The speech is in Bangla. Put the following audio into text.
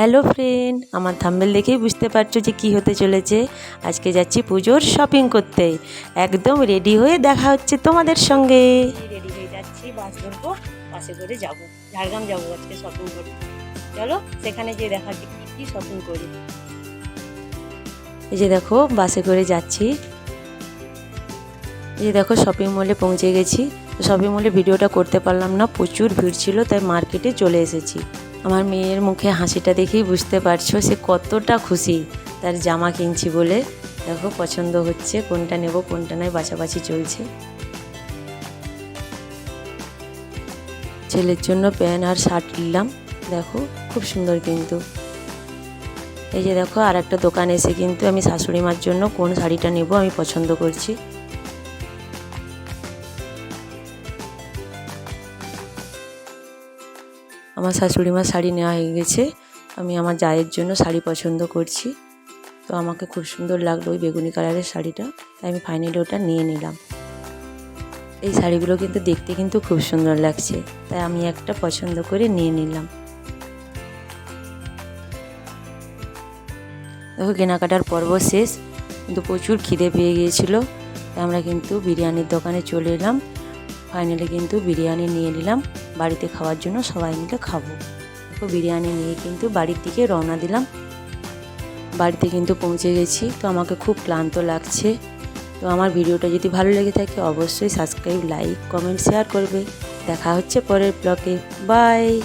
হ্যালো ফ্রেন্ড আমার থাম্বেল দেখেই বুঝতে পারছ যে কি হতে চলেছে। আজকে যাচ্ছি পুজোর শপিং করতে। একদম রেডি হয়ে দেখা হচ্ছে তোমাদের সঙ্গে। রেডি হয়ে যাচ্ছি বাস ধরবো বাসে করে যাব ঝাড়গ্রাম যাব আজকে শপিং করতে চলো সেখানে গিয়ে দেখা হচ্ছে কী কী শপিং করি। এই যে দেখো বাসে করে যাচ্ছি। এই যে দেখো শপিং মলে পৌঁছে গেছি। শপিং মলে ভিডিওটা করতে পারলাম না প্রচুর ভিড় ছিল তাই মার্কেটে চলে এসেছি। আমার মেয়ের মুখে হাসিটা দেখেই বুঝতে পারছ সে কতটা খুশি। তার জামা কিনছি বলে। দেখো পছন্দ হচ্ছে, কোনটা নেব, কোনটা নয়, বাছাবাছি চলছে। ছেলের জন্য প্যান্ট আর শার্ট কিনলাম। দেখো, খুব সুন্দর কিন্তু। এই যে দেখো আর একটা দোকান এসে কিন্তু আমি শাশুড়ি মার জন্য কোন শাড়িটা নেব আমি পছন্দ করছি। আমার শাশুড়ি মার শাড়ি নেওয়া হয়ে গেছে। আমি আমার জায়ের জন্য শাড়ি পছন্দ করছি। তো আমাকে খুব সুন্দর লাগল ওই বেগুনি কালারের শাড়িটা। তাই আমি ফাইনালি ওটা নিয়ে নিলাম। এই শাড়িগুলো কিন্তু দেখতে কিন্তু খুব সুন্দর লাগছে। তাই আমি একটা পছন্দ করে নিয়ে নিলাম। দেখো, কেনাকাটার পর্ব শেষ। কিন্তু প্রচুর খিদে পেয়ে গিয়েছিল। তাই আমরা কিন্তু বিরিয়ানির দোকানে চলে এলাম। ফাইনালি কিন্তু বিরিয়ানি নিয়ে নিলাম। বাড়িতে খাওয়ার জন্য সবাই মিলে খাব। তো বিরিয়ানি নিয়ে কিন্তু বাড়ির দিকে রওনা দিলাম। বাড়িতে কিন্তু পৌঁছে গেছি। তো আমাকে খুব ক্লান্ত লাগছে। তো আমার ভিডিওটা যদি ভালো লেগে থাকে অবশ্যই সাবস্ক্রাইব, লাইক, কমেন্ট, শেয়ার করবে। দেখা হচ্ছে পরের ব্লকে বাই!